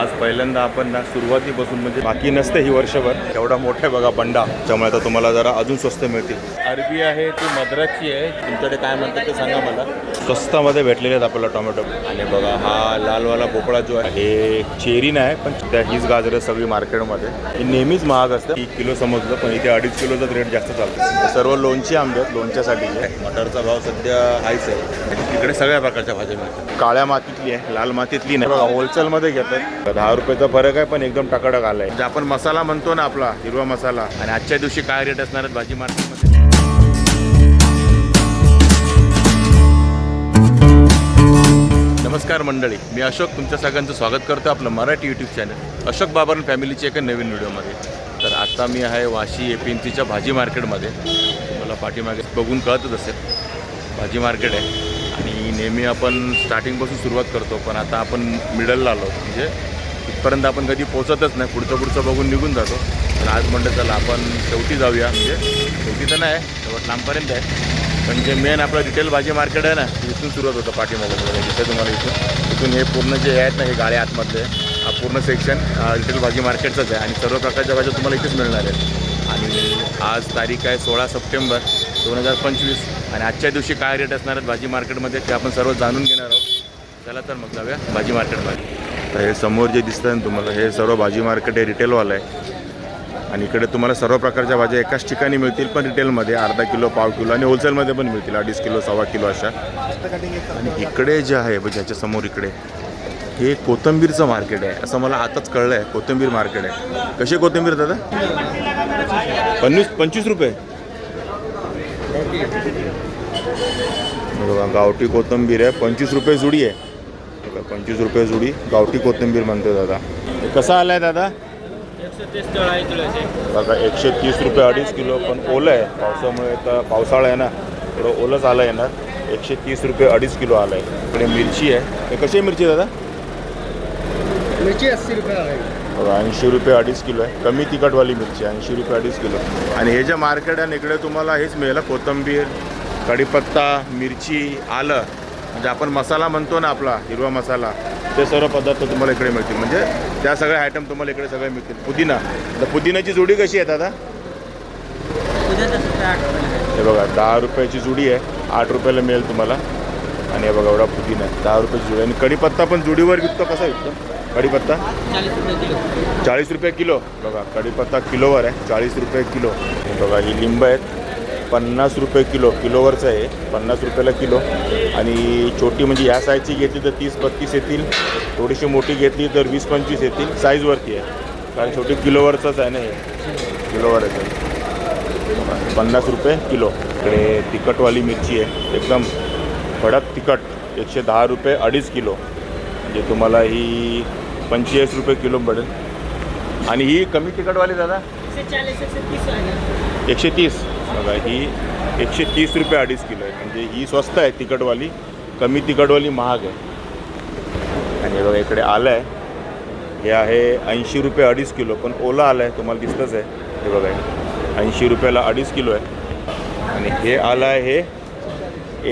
आज पहिल्यांदा आपण ना सुरुवातीपासून म्हणजे बाकी नसते ही वर्षभर. एवढा मोठा बघा बंडा. त्यामुळे आता तुम्हाला जरा अजून स्वस्त मिळतील. अरबी आहे ती मद्रासची आहे. तुमच्याकडे काय म्हणतात ते सांगा मला. स्वस्तामध्ये भेटलेले आहेत आपल्याला टोमॅटो. आणि बघा हा लालवाला भोपळा जो आहे हे चेरी नाही पण त्या हीच गाजरं सगळी मार्केटमध्ये. ही नेहमीच महाग असतं. एक किलो समजलं पण इथे अडीच किलोचा रेट जास्त चालतो. सर्व लोणची आंबे आहेत लोणच्यासाठी. आहे मटरचा भाव सध्या हायच आहे. तिकडे सगळ्या प्रकारच्या भाज्या मिळतात. काळ्या मातीतली आहे लाल मातीतली नाही. बघा होलसेलमध्ये घेतात दहा रुपयाचा फरक आहे पण एकदम टकाटक आलाय. म्हणजे आपण मसाला म्हणतो ना आपला हिरवा मसाला. आणि आजच्या दिवशी काय रेट असणार आहेत भाजी मार्केटमध्ये? नमस्कार मंडळी मी अशोक तुमच्या सगळ्यांचं स्वागत करतो आपलं मराठी यूट्यूब चॅनल अशोक बाबरन फॅमिलीच्या एका नवीन व्हिडिओमध्ये. तर आता मी आहे वाशी ए पी एन सीच्या भाजी मार्केटमध्ये. तुम्हाला पाठीमागे बघून कळतच असेल भाजी मार्केट आहे. आणि नेहमी आपण स्टार्टिंगपासून सुरुवात करतो पण आता आपण मिडलला आलो म्हणजे इथपर्यंत आपण कधी पोचतच नाही. पुढचं पुढचं बघून निघून जातो. तर आज म्हणलं चला आपण शेवटी जाऊया. म्हणजे शेवटी तर नाही तेवढं लांबपर्यंत आहे. पण जे मेन आपलं रिटेल भाजी मार्केट आहे ना इथून सुरुवात होतं पाठीमागे म्हणजे तिथे तुम्हाला इथून इथून हे पूर्ण जे आहेत ना हे गाळे आतमधले हा पूर्ण सेक्शन रिटेल भाजी मार्केटचंच आहे. आणि सर्व प्रकारच्या भाज्या तुम्हाला इथेच मिळणार आहेत. आणि आज तारीख आहे सोळा सप्टेंबर दोन हजार पंचवीस. आणि आजच्या दिवशी काय रेट असणार आहेत भाजी मार्केटमध्ये ते आपण सर्व जाणून घेणार आहोत. चला तर मग जाऊया भाजी मार्केटमध्ये तर हे समोर जे दिसतं ना तुम्हाला हे सर्व भाजी मार्केट हे रिटेलवालं आहे आणि इकडे तुम्हाला सर्व प्रकारच्या भाज्या एकाच ठिकाणी मिळतील पण रिटेलमध्ये अर्धा किलो पाव किलो आणि होलसेलमध्ये पण मिळतील अडीच किलो सव्वा किलो अशा. आणि इकडे जे आहे ज्याच्या समोर इकडे हे कोथंबीरचं मार्केट आहे. असं मला आताच कळलं आहे कोथंबीर मार्केट आहे. कशी कोथिंबीर दादा? पंचवीस पंचवीस रुपये. बघा गावठी कोथिंबीर आहे पंचवीस रुपये जुडी आहे. बघा पंचवीस रुपये जुडी. गावठी कोथिंबीर म्हणतो दादा. कसा आला आहे दादा बघा एकशे तीस रुपये अडीच किलो पण ओलं आहे. पावसामुळे तर पावसाळा आहे ना. थोडं ओलंच आलं येणार एकशे तीस रुपये अडीच किलो आलं आहे इकडे मिरची आहे. हे कशी आहे मिरची दादा? मिरची अस्सी रुपये आहे. बघा ऐंशी रुपये अडीच किलो आहे. कमी तिखटवाली मिरची ऐंशी रुपये अडीच किलो. आणि हे जे मार्केट आहे ना इकडे तुम्हाला हेच मिळेल. कोथिंबीर कढीपत्ता मिरची आलं. म्हणजे आपण मसाला म्हणतो ना आपला हिरवा मसाला ते सर्व पदार्थ तुम्हाला इकडे मिळतील. म्हणजे त्या सगळ्या आयटम तुम्हाला इकडे सगळे मिळतील. पुदिना. तर पुदिन्याची जुडी कशी आहे दादा? हे बघा दहा रुपयाची जुडी आहे. आठ रुपयाला मिळेल तुम्हाला. आणि हे बघा एवढा पुदिना आहे. दहा रुपयाची जुडी आणि कढीपत्ता पण जुडीवर विकतो कसा विकतो? कढीपत्ता? चाळीस रुपये किलो. चाळीस रुपये किलो. बघा कढीपत्ता किलोवर आहे. चाळीस रुपये किलो. हे बघा ही लिंब आहेत. पन्नास रुपये किलो किलोवरचं आहे. पन्नास रुपयाला किलो. आणि छोटी म्हणजे ह्या साईजची घेतली तर तीस बत्तीस येतील. थोडीशी मोठी घेतली तर वीस पंचवीस येतील. साईजवरती आहे. कारण छोटी किलोवरचंच आहे ना हे. किलोवर आहे. पन्नास रुपये किलो. इकडे तिखटवाली मिरची आहे. एकदम कडक तिखट. एकशे दहा रुपये अडीच किलो. म्हणजे तुम्हाला ही पंचेचाळीस रुपये किलो पडेल. आणि ही कमी तिखटवाली दादा? एकशे तीस. बघा ही एकशे तीस रुपये अडीच किलो आहे. म्हणजे ही स्वस्त आहे तिखटवाली कमी तिखटवाली महाग आहे. आणि हे बघा इकडे आलं आहे. हे आहे ऐंशी रुपये अडीच किलो पण ओला आलं आहे तुम्हाला दिसतंच आहे. हे बघा ऐंशी रुपयाला अडीच किलो आहे. आणि हे आलं आहे हे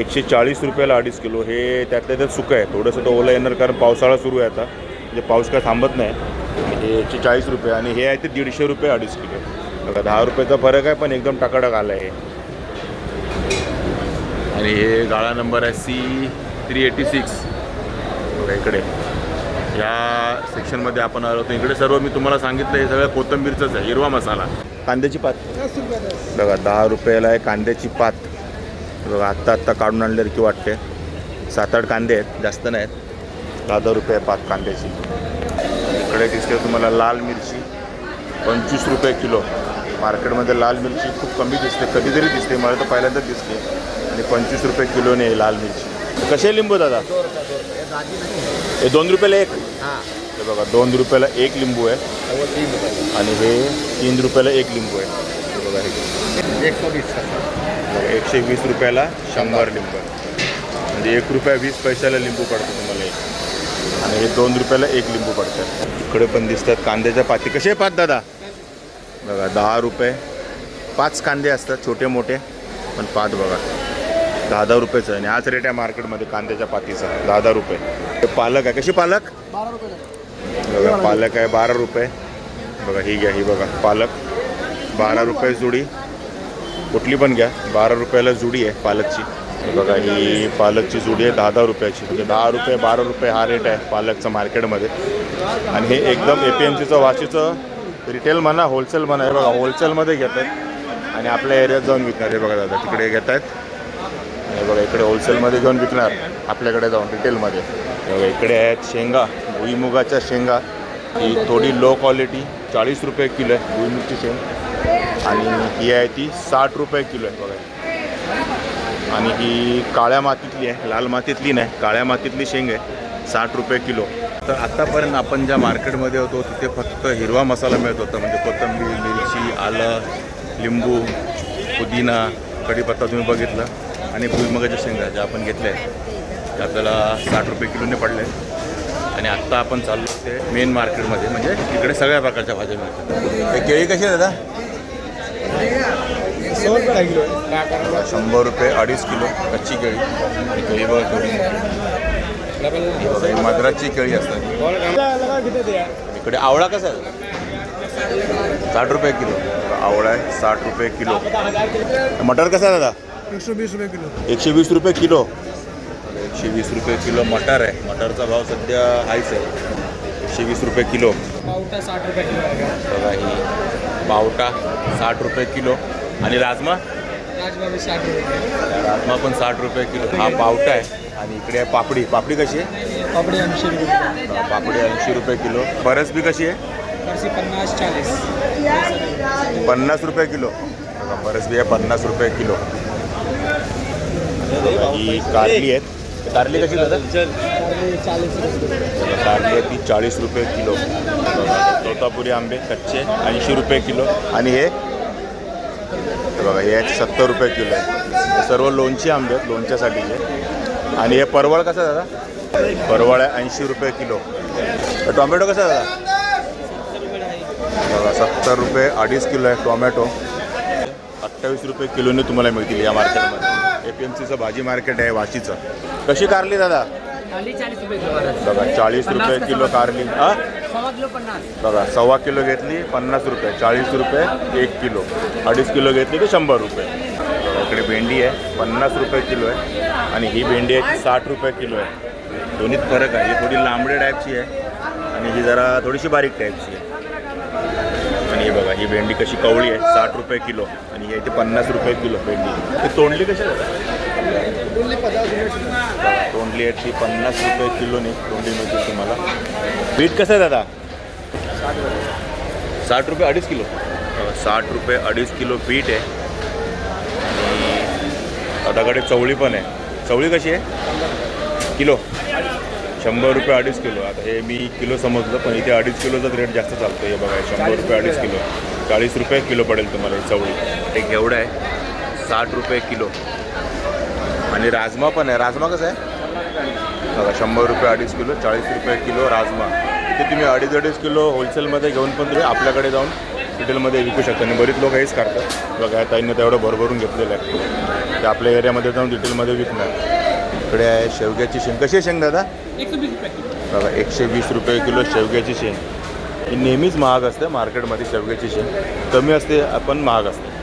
एकशे चाळीस रुपयाला अडीच किलो. हे त्यातल्या त्यात सुकं आहे थोडंसं तर ओला येणार कारण पावसाळा सुरू आहे आता. म्हणजे पाऊस काय थांबत नाही. हे एकशे चाळीस रुपये आणि हे आहे ते दीडशे रुपये अडीच किलो. बघा दहा रुपयाचा फरक आहे पण एकदम टकाटक आलं आहे. आणि हे गाळा नंबर आहे सी थ्री एटी सिक्स. बघा इकडे. या सेक्शनमध्ये आपण आलो होतो. इकडे सर्व मी तुम्हाला सांगितलं हे सगळं कोथंबीरचंच आहे हिरवा मसाला. कांद्याची पात. बघा दहा रुपयाला आहे कांद्याची पात. बघा आत्ता आत्ता काढून आणल्यासारखी वाटते? सात आठ कांदे आहेत जास्त नाही आहेत दहा दहा रुपये पात कांद्याची. इकडे दिसते तुम्हाला लाल मिरची पंचवीस रुपये किलो. मार्केटमध्ये लाल मिरची खूप कमी दिसते कधीतरी दिसते मला तर पहिल्यांदाच दिसते. आणि पंचवीस रुपये किलोने आहे लाल मिरची. कसे लिंबू दादा? हे दोन रुपयाला एक? हां. बघा दोन रुपयाला एक लिंबू आहे. आणि हे तीन रुपयाला एक लिंबू आहे. हे बघा हे. वीस एकशे वीस रुपयाला शंभर लिंबू आहे. म्हणजे एक रुपया वीस पैशाला लिंबू पडतो तुम्हाला एक. आणि हे दोन रुपयाला एक लिंबू पडतं. इकडे पण दिसतात कांद्याच्या पाती. कसे पात दादा? बघा दहा रुपये. पाच कांदे असतात छोटे मोठे पण पात बघा. दहा दहा रुपयेचं. आहे आणि हाच रेट आहे मार्केटमध्ये कांद्याच्या पातीचा. दहा दहा रुपये. हे पालक आहे. कशी पालक? बघा पालक आहे बारा रुपये. बघा ही घ्या ही बघा. पालक बारा रुपये जुडी. कुठली पण घ्या. बारा रुपयाला जुडी आहे पालकची. बघा ही पालकची जुडी आहे दहा दहा रुपयाची. म्हणजे दहा रुपये बारा रुपये हा रेट आहे पालकचं मार्केटमध्ये. आणि हे एकदम ए पी एम सीचं वाशीचं रिटेल म्हणा होलसेल म्हणा हे बघा होलसेलमध्ये घेत आहेत. आणि आपल्या एरियात जाऊन विकणार हे बघा दादा तिकडे घेत आहेत. हे बघा इकडे होलसेलमध्ये घेऊन विकणार आपल्याकडे जाऊन रिटेलमध्ये हे बघा इकडे आहेत शेंगा भुईमुगाच्या शेंगा. ही थोडी लो क्वालिटी चाळीस रुपये किलो आहे भुईमुगची शेंग. आणि ही आहे ती साठ रुपये किलो आहे बघा. आणि ही काळ्या मातीतली आहे लाल मातीतली नाही काळ्या मातीतली शेंग आहे साठ रुपये किलो. तर आत्तापर्यंत आपण ज्या मार्केटमध्ये होतो तिथे फक्त हिरवा मसाला मिळत होता. म्हणजे कोथिंबीर मिरची आलं लिंबू पुदिना कढीपत्ता तुम्ही बघितलं आणि भुईमुगाच्या शेंगा ज्या आपण घेतल्या आहेत. त्या आपल्याला साठ रुपये किलोने पडले. आणि आत्ता आपण चाललो ते मेन मार्केटमध्ये म्हणजे इकडे सगळ्या प्रकारच्या भाज्या मिळतात. केळी कशी आहे दादा? शंभर रुपये अडीच किलो कच्ची केळी. आणि केळी बघा मद्रासची केळी असतात. इकडे आवळा कसा आहे? साठ रुपये किलो. आवळा आहे साठ रुपये किलो. मटर कसा आहे दादा? एकशे वीस रुपये किलो. एकशे वीस रुपये किलो एकशे वीस रुपये किलो मटर आहे. मटरचा भाव सध्या हायच आहे. एकशे वीस रुपये किलो. पावटा साठ रुपये किलो बघा ही पावटा साठ रुपये किलो. आणि राजमा? साठ रुपये राजमा पण साठ रुपये किलो. हा पावटा आहे. आणि इकडे आहे पापडी. पापडी कशी आहे? पापडी ऐंशी रुपये पापडी ऐंशी रुपये किलो. फरसबी कशी आहे? फरसी पन्नास चाळीस. पन्नास रुपये किलो. बघा, फरसबी आहे पन्नास रुपये किलो. ही कारली आहेत. कारली कशी दादा? चाळीस रुपये कारली आहे ती चाळीस रुपये किलो. तोतापुरी आंबे कच्चे ऐंशी रुपये किलो. आणि हे? हे बघा हे आहेत सत्तर रुपये किलो आहे हे सर्व लोणची आंबे आहेत लोणच्यासाठीचे आणि हे परवळ कसं आहे दादा? परवळ आहे ऐंशी रुपये किलो. तर टोमॅटो कसं दादा? बघा सत्तर रुपये अडीच किलो आहे टोमॅटो. अठ्ठावीस रुपये किलोने तुम्हाला मिळतील या मार्केटमध्ये. ए पी एम सीचं भाजी मार्केट आहे वाशीचं. कशी कारली दादा. बघा चाळीस रुपये किलो कारली. हा? बघा सव्वा किलो घेतली पन्नास रुपये. चाळीस रुपये एक किलो. अडीच किलो घेतली की शंभर रुपये. इकडे भेंडी आहे. पन्नास रुपये किलो आहे. आणि ही भेंडी आहे ती साठ रुपये किलो आहे. दोन्हीत फरक आहे. ही थोडी लांबडे टाईपची आहे. आणि ही जरा थोडीशी बारीक टाईपची आहे. आणि हे बघा ही भेंडी कशी कवळी आहे साठ रुपये किलो. आणि ही आहे ती पन्नास रुपये किलो भेंडी. ती तोंडली कशी? आहे तोंडली आहे ती पन्नास रुपये किलोने तोंडली मिळते तुम्हाला. बीट कसं आहे दादा? साठ रुपये अडीच किलो. साठ रुपये अडीच किलो बीट आहे. आणि दादाकडे चवळी पण आहे. चवळी कशी आहे? किलो. शंभर रुपये अडीच किलो. आता हे मी किलो समजलं पण इथे अडीच किलोचाच रेट जास्त चालतो हे बघा शंभर रुपये अडीच किलो. चाळीस रुपये किलो पडेल तुम्हाला ही चवळी. एक एवढं आहे. साठ रुपये किलो. आणि राजमा पण आहे. राजमा कसं आहे? बघा शंभर रुपये अडीच किलो चाळीस रुपये किलो राजमा. इथे तुम्ही अडीच अडीच किलो होलसेलमध्ये घेऊन पण तुम्ही आपल्याकडे जाऊन रिटेलमध्ये विकू शकता. आणि बरीच लोक हेच करतात. बघा ताईंनी तेवढं भरभरून घेतलेलं आहे. ते आपल्या एरियामध्ये जाऊन रिटेलमध्ये विकणार. इकडे आहे शेवग्याची शेंग. कशी आहे शेंग दादा? बघा एकशे वीस रुपये किलो शेवग्याची शेंग. ही नेहमीच महाग असते मार्केटमध्ये शेवग्याची शेंग. कमी असते पण महाग असते.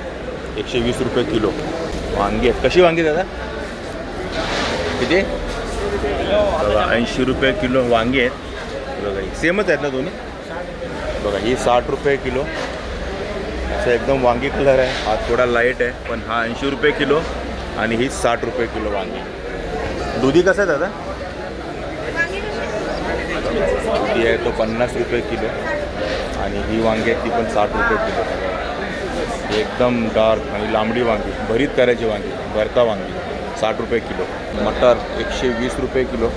एकशे वीस रुपये किलो. वांगी आहेत. कशी वांगी दादा? किती? बघा ऐंशी रुपये किलो वांगी आहेत. बघा ही सेमच आहेत ना दोन्ही? बघा ही साठ रुपये किलो. असं एकदम वांगी कलर आहे. हा थोडा लाइट आहे पण हा ऐंशी रुपये किलो आणि ही साठ रुपये किलो वांगी. दुधी कसं आहे दादा? दुधी आहे तो पन्नास रुपये किलो. आणि ही वांगी आहे ती पण साठ रुपये किलो. एकदम डार्क आणि लांबडी वांगी भरीत करायची वांगी भरता वांगी. साठ रुपये किलो. मटार एकशे वीस रुपये किलो.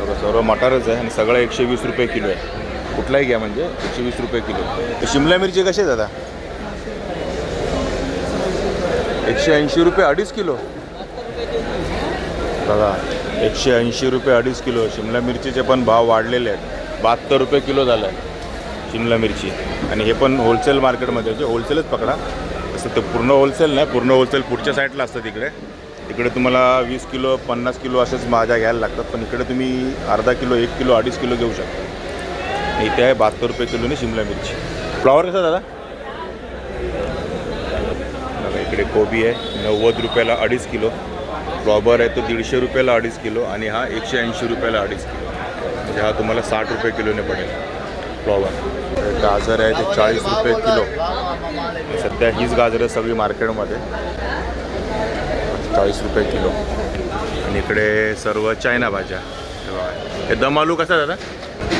बघा सर्व मटारच आहे आणि सगळं एकशे वीस रुपये किलो आहे. कुठलाही घ्या म्हणजे एकशे वीस रुपये किलो. शिमला मिरची कशी आहे दादा? एकशे ऐंशी रुपये अडीच किलो. बघा एकशे ऐंशी रुपये अडीच किलो. शिमला मिरचीचे पण भाव वाढलेले आहेत. बहात्तर रुपये किलो झालं आहे शिमला मिरची. आणि हे पण होलसेल मार्केटमध्ये म्हणजे होलसेलच पकडा. असं ते पूर्ण होलसेल नाही पूर्ण होलसेल पुढच्या साईडला असतं तिकडे. इकडे तुम्हाला वीस किलो पन्नास किलो असेच भाज्या घ्यायला लागतात पण इकडे तुम्ही अर्धा किलो एक किलो अडीच किलो घेऊ शकता. इथे आहे बहात्तर रुपये किलोने शिमला मिरची. फ्लॉवर कसा दादा? बघा इकडे कोबी आहे नव्वद रुपयाला अडीच किलो. फ्लॉबर आहे तो दीडशे रुपयाला अडीच किलो आणि हा एकशे ऐंशी रुपयाला अडीच किलो. म्हणजे हा तुम्हाला साठ रुपये किलोने पडेल फ्लॉवर. गाजर आहे ते चाळीस रुपये किलो. सध्या हीच गाजरं सगळी मार्केटमध्ये. चाळीस रुपये किलो. आणि इकडे सर्व चायना भाज्या. हे. हे दम आलू कसा दादा?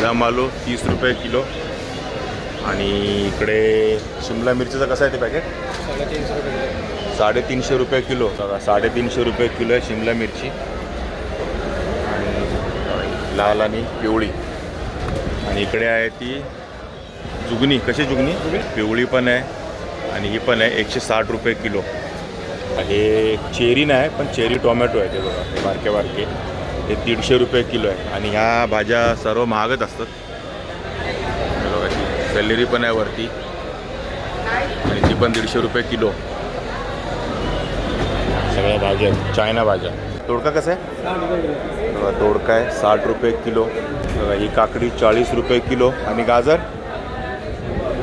दम आलू तीस रुपये किलो. आणि इकडे शिमला मिरचीचं कसं आहे ते पॅकेट साडेतीनशे रुपये किलो. बघा साडेतीनशे रुपये किलो आहे शिमला मिरची. आणि लाल आणि पिवळी. आणि इकडे आहे ती जुगनी. कशी जुगनी? पिवळी पण आहे. आणि ही पण आहे एकशे साठ रुपये किलो. हे चेरी नाही पण चेरी टोमॅटो आहे ते बघा हे बारके बारके. हे दीडशे रुपये किलो आहे. आणि ह्या भाज्या सर्व महागच असतात. हे बघा पण आहे वरती. आणि ती पण दीडशे रुपये किलो. सगळ्या भाज्या आहेत. चायना भाज्या. तोडका कसा आहे? बघा दोडका आहे साठ रुपये किलो. बघा ही काकडी चाळीस रुपये किलो. आणि गाजर?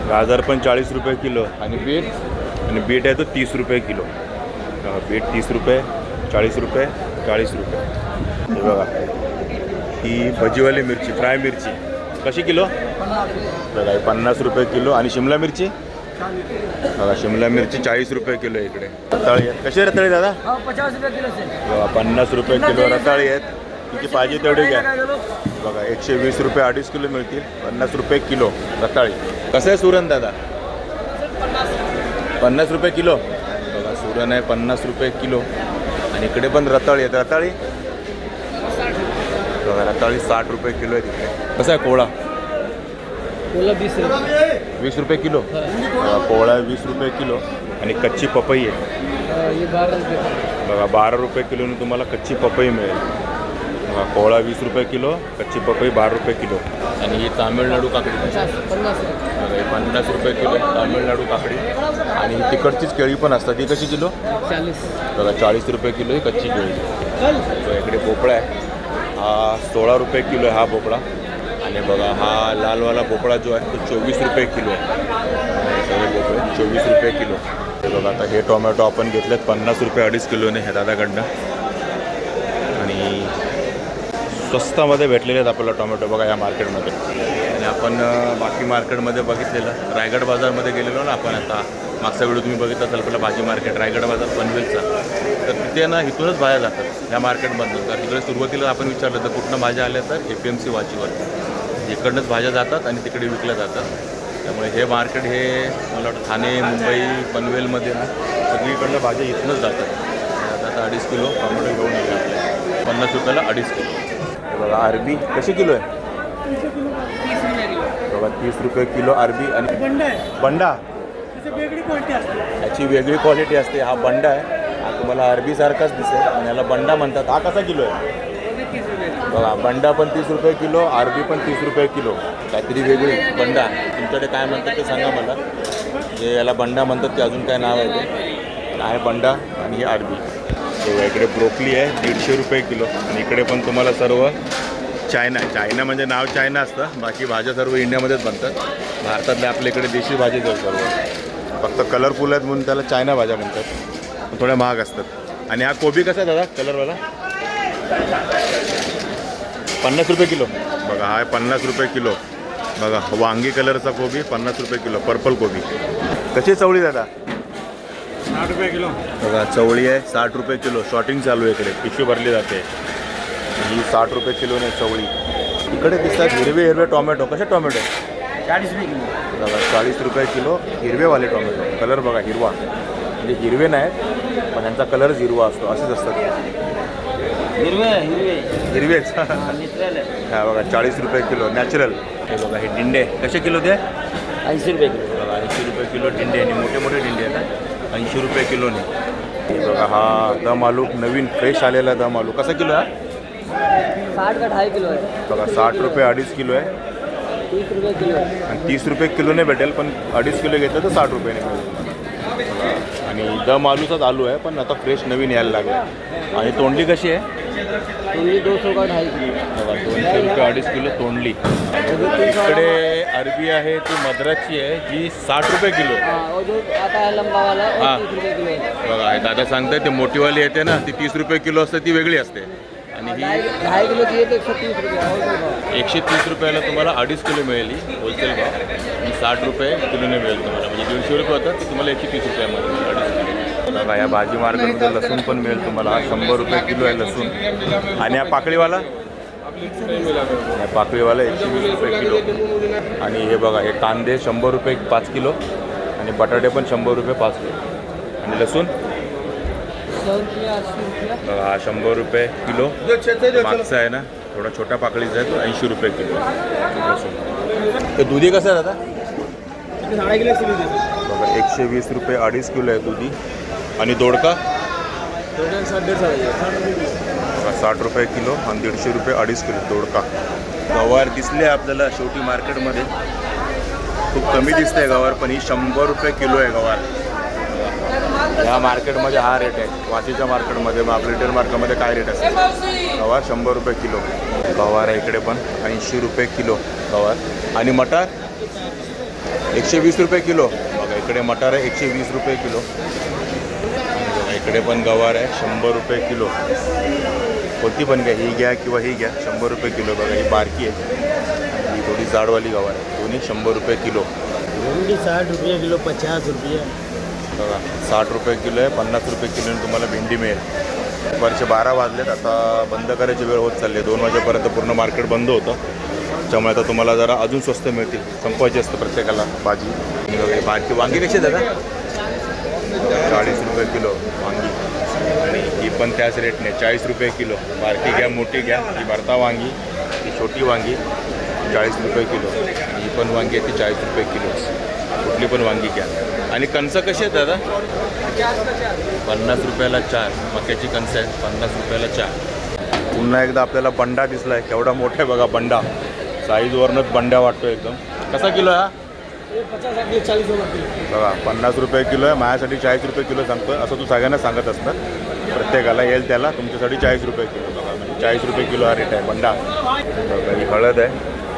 गाजर पण चाळीस रुपये किलो. आणि बीट? आणि बीट आहे तो तीस रुपये किलो. बीट तीस रुपये चाळीस रुपये चाळीस रुपये. हे बघा ही भजीवाली मिरची फ्राय मिरची. कशी किलो? बघा ही पन्नास रुपये किलो आणि शिमला मिरची? बघा शिमला मिरची चाळीस रुपये किलो इकडे. रताळी आहेत. कशी रताळी दादा? हो पचास रुपये किलो से बघा पन्नास रुपये किलो रताळी आहेत. किती पाहिजे तेवढी घ्या. बघा एकशे वीस रुपये अडीच किलो मिळतील. पन्नास रुपये किलो रताळी. कसं आहे सुरण दादा? पन्नास रुपये किलो. सुरण आहे पन्नास रुपये किलो. आणि इकडे पण रताळी आहेत. रताळी? रताळी साठ रुपये किलो आहे तिकडे. कसं आहे कोळा वीस रुपये किलो? कोळा वीस रुपये किलो. आणि कच्ची पपई आहे. बघा बारा रुपये किलोने तुम्हाला कच्ची पपई मिळेल. बघा कोवळा वीस रुपये किलो कच्ची पपई बारा रुपये किलो. आणि ही तामिळनाडू काकडी. पन्नास रुपये बघा ही पन्नास रुपये किलो तामिळनाडू काकडी. आणि ही तिकडचीच केळी पण असतात. ती कशी किलो? चालीस बघा चाळीस रुपये किलो ही कच्ची केळी. इकडे भोपळा आहे. हा सोळा रुपये किलो आहे हा भोपळा. आणि बघा हा लालवाला भोपळा जो आहे तो चोवीस रुपये किलो आहे. हे सगळे भोपळे चोवीस रुपये किलो. हे बघा आता हे टोमॅटो आपण घेतलेत पन्नास रुपये अडीच किलोने ह्या दादाकडनं. स्वस्तामध्ये भेटलेले आहेत आपल्याला टोमॅटो बघा या मार्केटमध्ये. आणि आपण बाकी मार्केटमध्ये बघितलेलं रायगड बाजारमध्ये गेलेलो ना आपण आता. मागचा व्हिडिओ तुम्ही बघितला असाल आपलं भाजी मार्केट रायगड बाजार पनवेलचा. तर तिथे ना इथूनच भाज्या जातात या मार्केटमधून. कारण तिकडे सुरुवातीला आपण विचारलं तर कुठनं भाज्या आल्या तर? ए पी एम सी वाचीवर. इकडनंच भाज्या जातात आणि तिकडे विकल्या जातात. त्यामुळे हे मार्केट हे मला वाटतं ठाणे मुंबई पनवेलमध्ये ना सगळीकडनं भाज्या इथूनच जातात. आता आता अडीच किलो टोमॅटो घेऊन आले पन्नास रुपयाला अडीच किलो. बघा अरबी कशी किलो आहे? तीस रुपये किलो बघा तीस रुपये किलो अरबी आणि बंड आहे. बंडा. त्याची वेगळी क्वालिटी असते. याची वेगळी क्वालिटी असते. हा बंडा आहे. हा तुम्हाला अरबीसारखाच दिसेल. आणि याला बंडा म्हणतात. हा कसा किलो आहे? बघा बंडा पण तीस रुपये किलो अरबी पण तीस रुपये किलो. काहीतरी वेगळी बंडा. तुमच्याकडे काय म्हणतात ते सांगा मला. जे याला बंडा म्हणतात ते अजून काय नाव आहे ते? आहे बंडा आणि ही अरबी. तेव्हा इकडे ब्रोकली आहे दीडशे रुपये किलो. आणि इकडे पण तुम्हाला सर्व चायना चायना म्हणजे नाव चायना असतं. बाकी भाज्या सर्व इंडियामध्येच बनतात. भारतातल्या आपल्या इकडे देशी भाजी आहेत सर्व. फक्त कलरफुल आहेत म्हणून त्याला चायना भाज्या म्हणतात. थोड्या महाग असतात. आणि हा कोबी कसा आहे दादा कलरवाला पन्नास रुपये किलो. बघा हा आहे पन्नास रुपये किलो. बघा वांगी कलरचा कोबी पन्नास रुपये किलो. पर्पल कोबी. कशी चवळी दादा? साठ रुपये किलो. बघा चवळी आहे साठ रुपये किलो. शॉर्टिंग चालू आहे इकडे. पिशवी भरली जाते. ही साठ रुपये किलोने चवळी. इकडे दिसतात हिरवे हिरवे टोमॅटो. कसे टोमॅटो? चाळीस रुपये किलो. बघा चाळीस रुपये किलो हिरवेवाले टोमॅटो. कलर बघा हिरवा. म्हणजे हिरवे नाहीत पण यांचा कलरच हिरवा असतो. असेच असतात. हिरवे हिरवे. हिरवेच. हा बघा चाळीस रुपये किलो. नॅचरल हे बघा हे डिंडे कसे किलो ते? ऐंशी रुपये किलो. बघा ऐंशी रुपये किलो डिंडे आणि मोठे मोठे डिंडे आहेत ऐंशी रुपये किलोने हे बघा हा दम आलू नवीन फ्रेश आलेला दम आलू कसा किलो आहे? साठ का ढाई किलो है बघा साठ रुपये अडीच किलो आहे. तीस रुपये किलो है आणि तीस रुपये किलोने भेटेल पण अडीच किलो घेतलं तर साठ रुपयाने मिळेल आणि दम आलूचाच आलू आहे पण आता फ्रेश नवीन यायला लागला. आणि तोंडली कशी आहे? तोंडली दो सौ का ढाई किलो दोनशे रुपये अडीच किलो तोंडली. इकडे अरबी आहे ती मद्राची आहे जी साठ रुपये किलो. हाँ है. हाँ। है बघा हे दादा सांगताय ते मोठीवाली येते ना ती तीस रुपये किलो असते ती वेगळी असते. आणि ही एकशे तीस रुपयाला तुम्हाला अडीच किलो मिळेल ही होलसेल भाव. आणि साठ रुपये किलोने मिळेल तुम्हाला. म्हणजे दीडशे रुपये होतात ते तुम्हाला एकशे तीस रुपयामध्ये अडीच बघा या भाजी मार्केटमध्ये लसूण पण मिळेल तुम्हाला. शंभर रुपये किलो आहे लसूण. आणि हा पाकळीवाला? पाकळीवाला एकशे वीस रुपये किलो. आणि हे बघा हे कांदे शंभर रुपये पाच किलो. आणि बटाटे पण शंभर रुपये पाच किलो. आणि लसूण? बघा हा शंभर रुपये किलो. मागचा आहे ना थोडा छोटा पाकळीचा आहे तो ऐंशी रुपये किलो. लसूण. तर दुधी कसं आहे दादा? बघा एकशे वीस रुपये अडीच किलो आहे दुधी. आणि दोडका? साठ रुपये. किलो आणि दीडशे रुपये अडीच किलो दोडका. गवार दिसले आपल्याला शेवटी मार्केटमध्ये. खूप कमी दिसते गवार पण ही शंभर रुपये किलो आहे गवार. ह्या मार्केटमध्ये हा रेट आहे. वाशीच्या मार्केटमध्ये मग आपल्या रिटेल मार्केटमध्ये काय रेट असते? गवार शंभर रुपये किलो. गवार आहे इकडे पण ऐंशी रुपये किलो गवार. आणि मटार? एकशे वीस रुपये किलो. बघा इकडे मटार आहे एकशे वीस रुपये किलो. इकडे पण गवार आहे शंभर रुपये किलो. कोणती पण घ्या ही घ्या किंवा ही घ्या शंभर रुपये किलो. बघा ही बारकी आहे. ही थोडी जाडवाली गवार आहे. दोन्ही शंभर रुपये किलो. भिंडी साठ रुपये किलो पचास रुपये. बघा साठ रुपये किलो आहे पन्नास रुपये किलोने तुम्हाला भेंडी मिळेल. दुपारचे बारा वाजलेत आता बंद करायची वेळ होत चालली आहे. दोन वाजेपर्यंत पूर्ण मार्केट बंद होतं. त्यामुळे आता तुम्हाला जरा अजून स्वस्त मिळतील. संपवायची असतं प्रत्येकाला भाजी. बारकी वांगी कशी दादा? चाळीस रुपये किलो वांगी. आणि ही पण त्याच रेटने चाळीस रुपये किलो. बारकी घ्या मोठी घ्या ही भरता वांगी ही छोटी वांगी चाळीस रुपये किलो. आणि ही पण वांगी आहे ती चाळीस रुपये किलो. कुठली पण वांगी घ्या. आणि कणसं कशी आहेत दादा? पन्नास रुपयाला चार. मक्याची कणसं आहेत पन्नास रुपयाला चार. पुन्हा एकदा आपल्याला बंडा दिसला आहे केवढा मोठा आहे बघा बंडा. साईजवरूनच बंड्या वाटतो एकदम. कसा किलो आहे बघा पन्नास रुपये किलो आहे माझ्यासाठी चाळीस रुपये किलो सांगतो. असं तू सगळ्यांना सांगत असतं. प्रत्येकाला येईल त्याला तुमच्यासाठी चाळीस रुपये किलो. बघा म्हणजे चाळीस रुपये किलो हा रेट आहे. बंडा. बघा ही हळद आहे.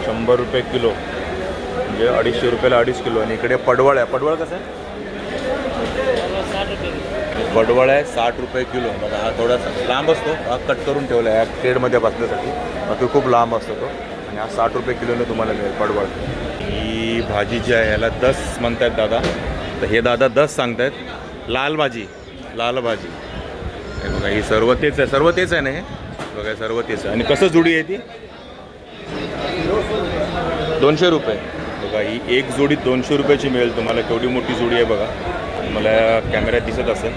शंभर रुपये किलो. म्हणजे अडीचशे रुपयाला अडीच किलो. आणि इकडे पडवळ आहे. पडवळ कसं आहे? पडवळ आहे साठ रुपये किलो. बघा हा थोडासा लांब असतो. हा कट करून ठेवला आहे. या केडमध्ये बसण्यासाठी. बाकी खूप लांब असतो तो. आणि हा साठ रुपये किलोने तुम्हाला मिळेल पडवळ. ही भाजी जी आहे याला दस म्हणतायत दादा. तर हे दादा दस सांगतायत. लाल भाजी लाल भाजी. हे बघा ही सर्व तेच आहे सर्व तेच आहे ना हे? बघा सर्व तेच आहे. आणि कसं जुडी आहे ती? दोनशे रुपये. बघा ही एक जोडी दोनशे रुपयाची मिळेल तुम्हाला. केवढी मोठी जोडी आहे बघा. मला कॅमेऱ्यात दिसत असेल.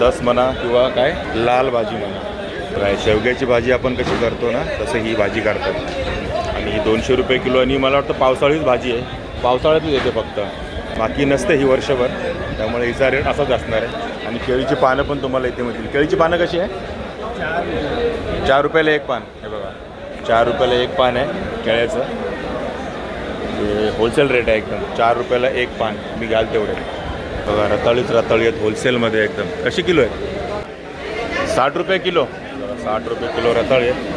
दस म्हणा किंवा काय? लाल भाजी म्हणा. शेवग्याची भाजी आपण कशी करतो ना तसं ही भाजी करतो आणि ही दोनशे रुपये किलो आणि मला वाटतं पावसाळीच भाजी आहे. पावसाळ्यातच येते फक्त. बाकी नसते ही वर्षभर. त्यामुळे हिचा रेट असाच असणार आहे. आणि केळीची पानं पण तुम्हाला इथे मिळतील. केळीची पानं कशी आहे? चार रुपयाला एक पान. हे बघा. चार रुपयाला एक पान आहे केळ्याचं. हे होलसेल रेट आहे एकदम. चार रुपयाला एक पान. मी घ्याल तेवढे. बघा रताळीच रताळी आहेत होलसेलमध्ये एकदम. कशी किलो आहे साठ रुपये किलो. साठ रुपये किलो रताळी आहे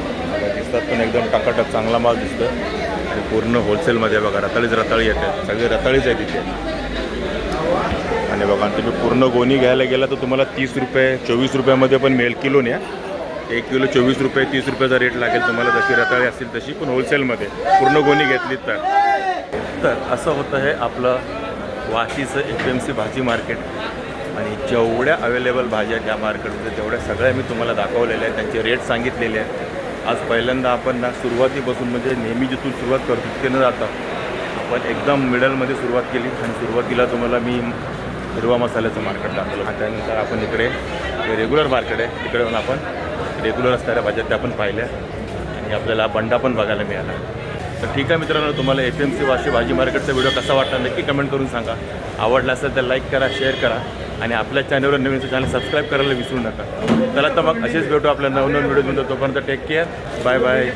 असतात पण एकदम टाकाटक चांगला माल दिसतो आणि पूर्ण होलसेलमध्ये बघा रताळीच रताळी येतात सगळे रताळीच आहे तिथे आणि बघा तुम्ही पूर्ण गोणी घ्यायला गेला तर तुम्हाला तीस रुपये चोवीस रुपयामध्ये पण मिळेल किलोने न्या. एक किलो चोवीस रुपये तीस रुपयाचा रेट लागेल तुम्हाला जशी रताळी असतील तशी पण होलसेलमध्ये पूर्ण गोणी घेतली तर. तर असं होतं हे आपलं वाशीचं एफ एम सी भाजी मार्केट आणि जेवढ्या अवेलेबल भाज्या त्या मार्केटमध्ये तेवढ्या सगळ्या मी तुम्हाला दाखवलेल्या आहेत. त्यांचे रेट सांगितलेले आहेत. आज पहिल्यांदा आपण ना सुरुवातीपासून म्हणजे नेहमी जिथून सुरुवात करतो तिथे न जाता. आपण एकदम मिडलमध्ये सुरुवात केली आणि सुरुवातीला तुम्हाला मी हिरवा मसाल्याचं मार्केट दाखवलं. आणि त्यानंतर आपण इकडे रेग्युलर मार्केट आहे तिकडे येऊन आपण रेग्युलर असणाऱ्या भाज्या त्या पण पाहिल्या आणि आपल्याला बंडा पण बघायला मिळाला. तर ठीक आहे मित्रांनो तुम्हाला एफ एम सी वाशी भाजी मार्केटचा व्हिडिओ कसा वाटला नक्की कमेंट करून सांगा. आवडला असेल तर लाईक करा शेअर करा. आणि आपल्या चॅनलवर नवीन चॅनल सबस्क्राईब करायला विसरू नका. चला तर मग असेच भेटू आपल्या नवनवीन व्हिडिओ तोपर्यंत टेक केअर बाय बाय